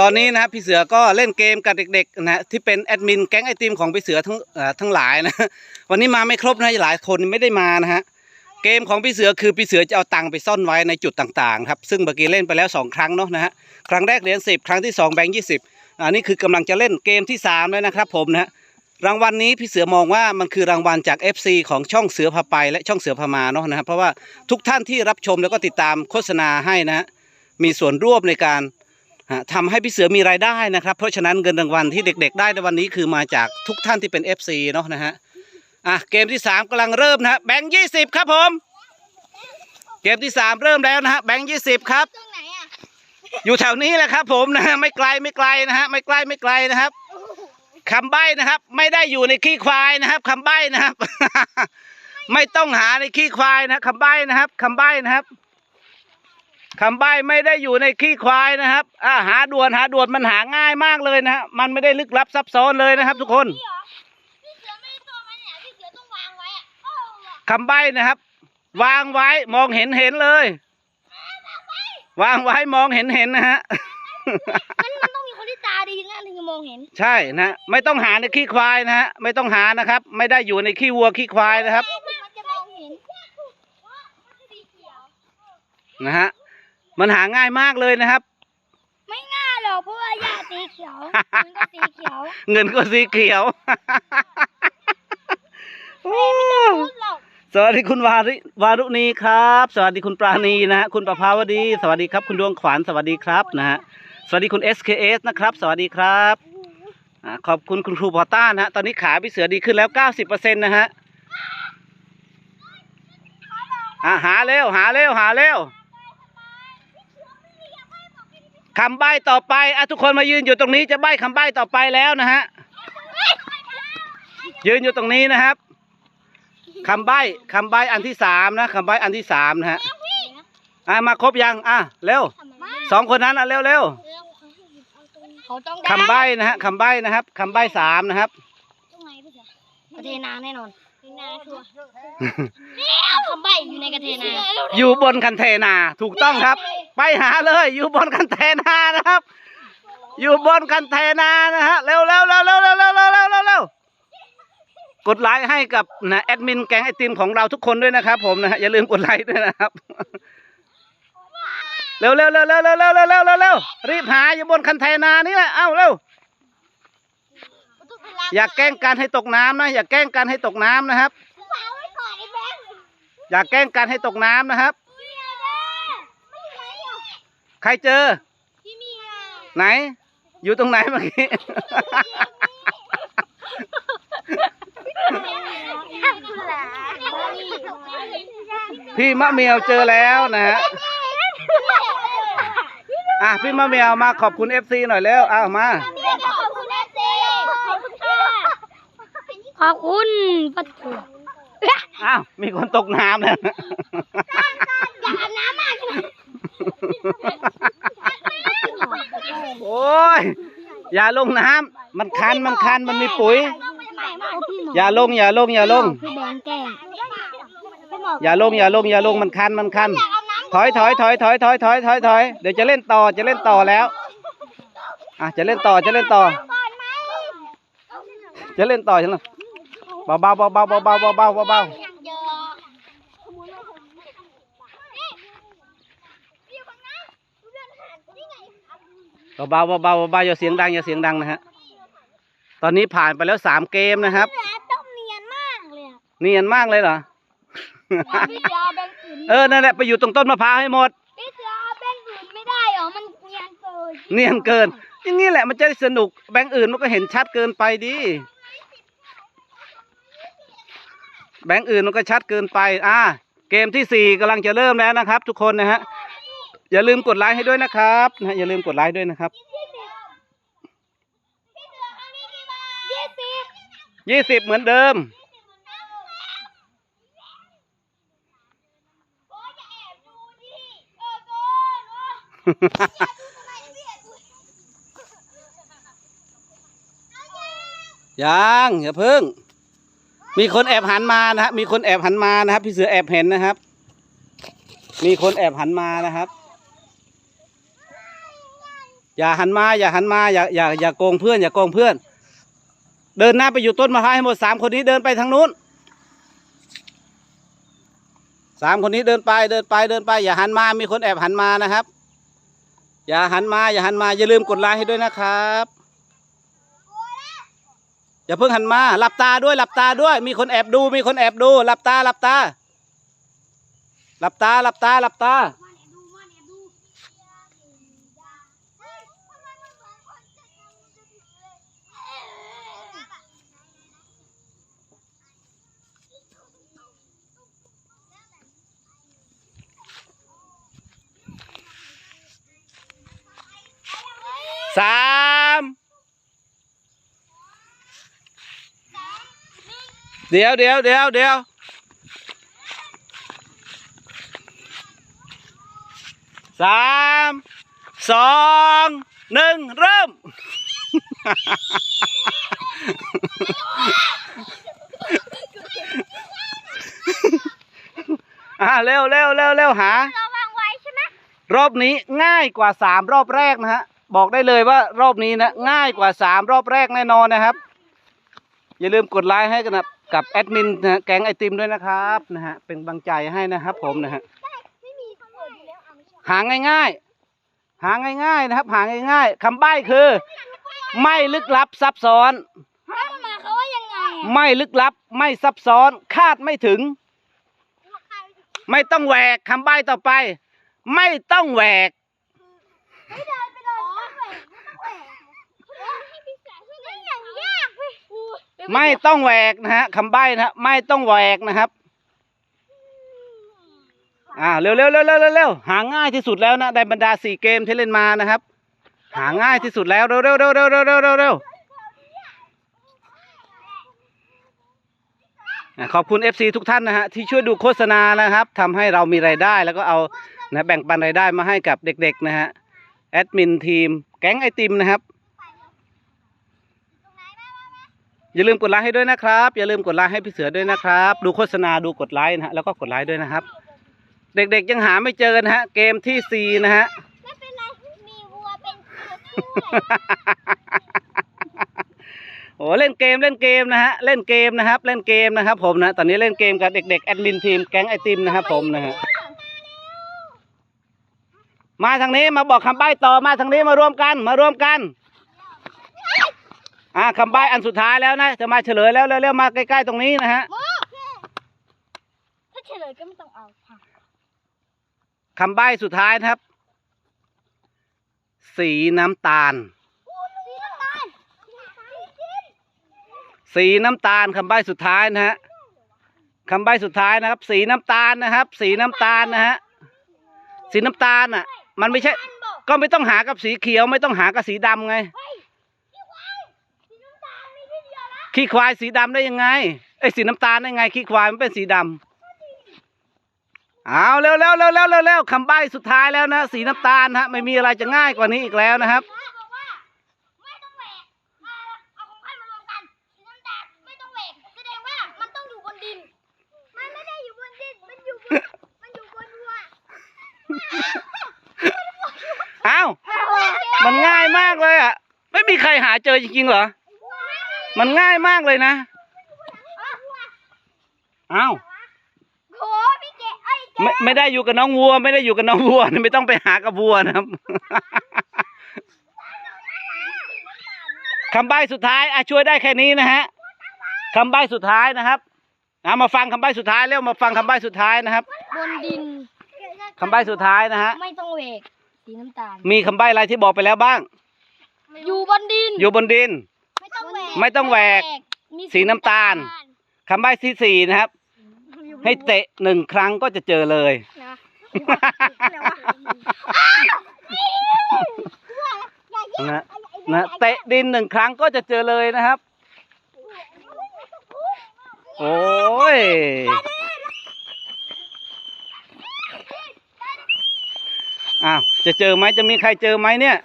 ตอนนี้นะครับพี่เสือก็เล่นเกมกับเด็กๆนะที่เป็นแอดมินแก๊งไอติมของพี่เสือทั้งทั้งหลายนะวันนี้มาไม่ครบนะหลายคนไม่ได้มานะฮะเกมของพี่เสือคือพี่เสือจะเอาตังค์ไปซ่อนไว้ในจุดต่างๆครับซึ่งเมื่อกี้เล่นไปแล้วสองครั้งเนาะนะฮะครั้งแรกเหรียญสิบครั้งที่สองแบงค์ยี่สิบอันนี้คือกำลังจะเล่นเกมที่สามแล้วนะครับผมนะฮะรางวัลนี้พี่เสือมองว่ามันคือรางวัลจาก FC ของช่องเสือพาไปและช่องเสือพามาเนาะนะครับเพราะว่าทุกท่านที่รับชมแล้วก็ติดตามโฆษณาให้นะฮะมีส่วนร่วมในการ ทำให้พี่เสือมีรายได้นะครับ เพราะฉะนั้นเงินรางวัลที่เด็ก ๆ ได้ในวันนี้คือมาจากทุกท่านที่เป็น FC เนาะนะฮะอะเกมที่3กำลังเริ่มนะฮะแบงค์ยี่สิบครับผม เกมที่3เริ่มแล้วนะฮะแบงค์ยี่สิบครับ ตรงไหนอะอยู่แถวนี้แหละครับ ผมนะฮะไม่ไกลไม่ไกลนะฮะไม่ไกลไม่ไกลนะครับคำใบ้นะครับ ไม่ได้อยู่ในขี้ควายนะครับคำใบ้นะครับ ไม่ต้องหาในขี้ควายนะคำใบ้นะครับคำใบ้นะครับ คำใบ้ไม่ได้อยู่ในขี้ควายนะครับอ่าหาด่วนหาด่วนมันหาง่ายมากเลยนะฮะมันไม่ได้ลึกลับซับซ้อนเลยนะครับ ทุกคนพี่เหรอพี่เสือไม่ได้ตัวมันเนี่ยพี่เสือต้องวางไว้อะโอ้ว่ะคำใบ้นะครับ วางไว้มองเห็นเห็นเลย วางไว้มองเห็นเห็นนะฮะมันมันต้องมีคนที่ตาดีนะถึงจะมองเห็นใช่นะ ไม่ต้องหาในขี้ควายนะฮะไม่ต้องหานะครับ ไม่ได้อยู่ในขี้วัวขี้ควายนะครับมันจะมองเห็นมันจะสีเขียวนะฮะ มันหาง่ายมากเลยนะครับ ไม่ง่ายหรอกเพราะว่าหญ้าสีเขียวมันก็สีเขียวเงินก็สีเขียวโอ้พูดหรอกสวัสดีคุณวาริวารุณีครับ สวัสดีคุณปราณีนะฮะคุณประภาวดี สวัสดีครับ คุณดวงขวัญสวัสดีครับนะฮะสวัสดีคุณ SKS นะครับ สวัสดีครับอ่าขอบคุณคุณครูพอต้านะฮะตอนนี้ขาพี่เสือดีขึ้นแล้ว 90%นะฮะอ่าหาเร็วหาเร็วหาเร็ว คำใบ้ต่อไปอะทุกคนมายืนอยู่ตรงนี้จะใบ้คำใบ้ต่อไปแล้วนะฮะ ยืนอยู่ตรงนี้นะครับคำใบ้คำใบ้อันที่สามนะคำใบ้อันที่สามนะฮะอะมาครบยังอะเร็วสองคนนั้นอะเร็วเร็วเขาต้องคำใบ้นะฮะคำใบ้นะครับคำใบ้สามนะครับ ตรงไหนพี่เสือกระเทนาแน่นอนกระเท นาชัวร์คำใบ้อยู่ในกระเทนาอยู่บนคันเทนาถูกต้องครับ ไปหาเลย อยู่บนคันเทนานะครับ อยู่บนคันเทนานะฮะเร็วเร็วเร็วเร็วเร็วเร็วเร็วเร็วเร็วเร็วกดไลค์ให้กับนะแอดมินแก๊งไอติมของเราทุกคนด้วยนะครับ ผมนะฮะอย่าลืมกดไลค์ด้วยนะครับเร็วเร็วเร็วเร็วเร็วเร็วเร็วเร็วเร็วเร็วรีบหาอยู่บนคันเทนานี่แหละเอ้าเร็ว อย่าแกล้งกันให้ตกน้ำนะ อย่าแกล้งกันให้ตกน้ำนะครับวางไว้ก่อนไอ้แบงค์อย่าแกล้งกันให้ตกน้ำนะครับพี่เมียเด้ไม่ใช่หรอกใครเจอ พี่เมียไหน อยู่ตรงไหนเมื่อกี้พี่มะเมียวเจอแล้วนะฮะ อะพี่มะเมียวมาขอบคุณเอฟซีหน่อยแล้วอ้าวมาขอบคุณนะเจขอบคุณค่ะ ขอบคุณปัดถูอ้าว มีคนตกน้ำแล้วนะอยากอาบน้ำมากใช่ไหมโอ้ย อย่าลงน้ำมันคัน มันคัน มันมีปุ๋ย อย่าลง อย่าลง อย่าลง พี่แบงแกล้งอย่าลง อย่าลง อย่าลง มันคัน มันคัน ถอยถอยถอยถอยถอยถอยถอยถอย เดี๋ยวจะเล่นต่อ จะเล่นต่อแล้ว อะ จะเล่นต่อ จะเล่นต่อ จะเล่นต่อใช่ไหม เบาเบาเบาเบาเบาเบาเบาเบาเบาเบาเบาเบาเบาเบาเบาอย่าเสียงดังอย่าเสียงดังนะฮะ ตอนนี้ผ่านไปแล้วสามเกมนะครับ ต้องเนียนมากเลยอะเนียนมากเลยเหรอพี่เสือแบงอื่นเออ นั่นแหละไปอยู่ตรงต้นมะพร้าวให้หมดพี่เสือแบงอื่นไม่ได้เหรอ มันเนียนเกิน เนียนเกิน อย่างนี้แหละมันจะได้สนุก แบงค์อื่นมันก็เห็นชัดเกินไปดิ แบงค์อื่นมันก็ชัดเกินไป อ่า เกมที่สี่กำลังจะเริ่มแล้วนะครับ ทุกคนนะฮะ อย่าลืมกดไลค์ให้ด้วยนะครับนะฮะอย่าลืมกดไลค์ด้วยนะครับพี่เสืออันนี้กี่บาทยี่สิบยี่สิบเหมือนเดิมโอ้ยอย่าแอบดูดิเออก่อนวะยัง อย่าเพิ่ง มีคนแอบหันมานะฮะมีคนแอบหันมานะครับ พี่เสือแอบเห็นนะครับ มีคนแอบหันมานะครับ อย่าหันมา อย่าหันมา อย่าอย่าอย่าโกงเพื่อน อย่าโกงเพื่อน เดินหน้าไปอยู่ต้นมะพร้าวให้หมดสามคนนี้เดินไปทางนู้นสามคนนี้เดินไปเดินไปเดินไป อย่าหันมา มีคนแอบหันมานะครับ อย่าหันมา อย่าหันมา อย่าลืมกดไลค์ให้ด้วยนะครับ อย่าเพิ่งหันมาหลับตาด้วยหลับตาด้วย มีคนแอบดู มีคนแอบดูหลับตาหลับตาหลับตาหลับตาหลับตามันแอบดูมันแอบดูเฮ้ยทำไมมันเหมือนคนจะทำจะผิดเลย สาม เดี๋ยวเดี๋ยวเดี๋ยวเดี๋ยวสามสองหนึ่งเริ่ม อ่าเร็วเร็วเร็วเร็วหา เราวางไว้ใช่ไหมรอบนี้ง่ายกว่าสามรอบแรกนะฮะ บอกได้เลยว่ารอบนี้นะ ง่ายกว่าสามรอบแรกแน่นอนนะครับ อย่าลืมกดไลค์ให้กันนะกับแอดมินนะฮะแก๊งไอติมด้วยนะครับนะฮะเป็นกำลังใจให้นะครับ ผมนะฮะไม่มีตำรวจอยู่แล้วเอาไม่ใช่หาง่ายๆ หาง่ายๆนะครับ หาง่ายๆคำใบ้คือ ไม่ลึกลับซับซ้อน แล้วมันมาเขาว่ายังไงอะไม่ลึกลับไม่ซับซ้อน คาดไม่ถึง ไม่ต้องแหวกคำใบ้ต่อไป ไม่ต้องแหวก ไม่เดิ ไม่ต้องแหวกนะฮะคำใบ้นะฮะไม่ต้องแหวกนะครับ อ่าเร็วเร็วเร็วเร็วเร็วเร็วหาง่ายที่สุดแล้วนะในบรรดาสี่เกมที่เล่นมานะครับ หาง่ายที่สุดแล้วเร็วเร็วเร็วเร็วเร็วเร็วเร็วเร็วขอบคุณ FC ทุกท่านนะฮะที่ช่วยดูโฆษณานะครับทำให้เรามีรายได้ แล้วก็เอานะแบ่งปันรายได้มาให้กับเด็กๆนะฮะแอดมินทีม แก๊งไอติมนะครับ อย่าลืมกดไลค์ให้ด้วยนะครับ อย่าลืมกดไลค์ให้พี่เสือด้วยนะครับ ดูโฆษณาดูกดไลค์นะฮะแล้วก็กดไลค์ด้วยนะครับ เด็กๆยังหาไม่เจอนะฮะ เกมที่สี่นะฮะ ไม่เป็นไร มีวัวเป็นเสือช่วยโอ้เล่นเกมเล่นเกมนะฮะเล่นเกมนะครับ เล่นเกมนะครับ ผมนะตอนนี้เล่นเกมกับเด็กๆแอดมินทีมแก๊งไอติมนะครับ ผมนะฮะมาทางนี้มาบอกคำใบ้ต่อมาทางนี้มารวมกัน มารวมกัน อ่าคำใบ้อันสุดท้ายแล้วนะ จะมาเฉลยแล้วเร็วๆมาใกล้ๆตรงนี้นะฮะโมถ้าเฉลยก็ไม่ต้องเอาค่ะคำใบ้สุดท้ายนะครับสีน้ำตาลสีน้ำตาลสีน้ำตาล สีน้ำตาลคำใบ้สุดท้ายนะฮะคำใบ้สุดท้ายนะครับ สีน้ำตาลนะครับ สีน้ำตาลนะฮะสีน้ำตาลอะ มันไม่ใช่อันบอกก็ไม่ต้องหากับสีเขียว ไม่ต้องหากับสีดำไง ขี้ควายสีดำได้ยังไงไอ้สีน้ำตาลได้ยังไงขี้ควายมันเป็นสีดำเอาเร็วเร็วเร็วเร็วเร็วเร็วคำใบ้สุดท้ายแล้วนะสีน้ำตาลฮะไม่มีอะไรจะง่ายกว่านี้อีกแล้วนะครับอ้าวมันง่ายมากเลยอะ ไม่มีใครหาเจอจริงๆเหรอ มันง่ายมากเลยนะเอ้าโหพี่เจ๊ไอ้เจ๊ไม่ไม่ได้อยู่กับน้องวัว ไม่ได้อยู่กับน้องวัวนะไม่ต้องไปหากับวัวนะครับ คำใบ้สุดท้ายอะช่วยได้แค่นี้นะฮะคำใบ้สุดท้ายนะครับเอามาฟังคำใบ้สุดท้ายแล้วมาฟังคำใบ้สุดท้ายนะครับบนดิน คำใบ้สุดท้ายนะฮะไม่ต้องแหวกสีน้ำตาล มีคำใบ้อะไรที่บอกไปแล้วบ้าง อยู่บนดิน อยู่บนดิน ไม่ต้องแหวกไม่ต้องแหวก มีสีน้ำตาล คำใบ้ที่สี่นะครับ ให้เตะหนึ่งครั้งก็จะเจอเลย นะนะนะเตะดินหนึ่งครั้งก็จะเจอเลยนะครับ โอ้ย อ้าว จะเจอไหมจะมีใครเจอไหมเนี่ย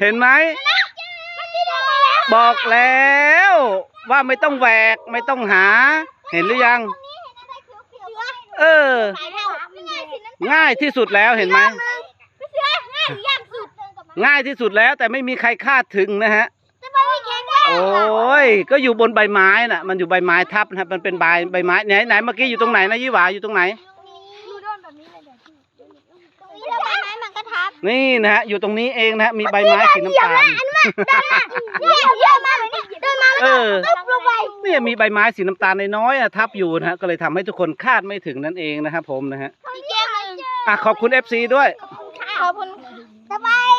เห็นไหม บอกแล้วว่าไม่ต้องแหวกไม่ต้องหา เห็นหรือยังตรงนี้เห็นอะไรเขียวๆเออสายเท่านี่ไงสีน้ำตาลง่ายที่สุดแล้วเห็นไหมพี่เสือง่ายหรือยากสุดง่ายที่สุดแล้วแต่ไม่มีใครคาดถึงนะฮะจะไปไม่แข็งแรงโอ้ย ก็อยู่บนใบไม้น่ะ มันอยู่ใบไม้ทับนะครับมันเป็นใบใบไม้ไหนไหนเมื่อกี้อยู่ตรงไหนนะยี่หวาอยู่ตรงไหน ดูโดนแบบนี้เลยเดี๋ยวตรงนี้แล้วใบไม้มั นก็ทับนี่นะฮะอยู่ตรงนี้เองนะฮะมีใบไม้สีน้ำตาลเยี่ยมเยี่ยมมากเลยเนี่ยเดินมาเออตุ๊บลงไปเนี่ยมีใบไม้สีน้ำตาลน้อยๆอะทับอยู่นะฮะก็เลยทำให้ทุกคนคาดไม่ถึงนั่นเองนะครับผมนะฮะพี่เกมหนึ่งอะขอบคุณ FC ด้วย ขอบคุณสบาย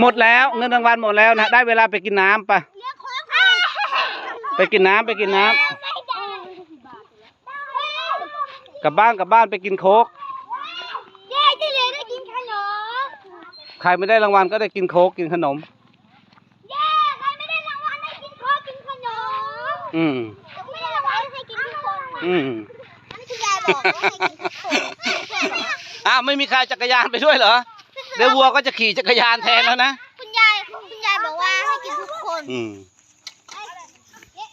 หมดแล้วเงินรางวัลหมดแล้วนะได้เวลาไปกินน้ำปะเรียกคนละค่ะไปกินน้ำไปกินน้ำไม่ได้กลับบ้านกลับบ้านไปกินโค้ก เย้ที่เหลือได้กินขนม ใครไม่ได้รางวัลก็ได้กินโค้กกินขนม เย้ใครไม่ได้รางวัลได้กินข้าวกินขนมอืมไม่ได้รางวัลให้กินทุกคนอืมอันนี้คุณยายบอกว่าให้กินทุกคนอ้าวไม่มีใครจักรยานไปด้วยเหรอ เดี๋ยววัวก็จะขี่จักรยานแทนแล้วนะ คุณยายคุณยายบอกว่าให้กินทุกคน อืม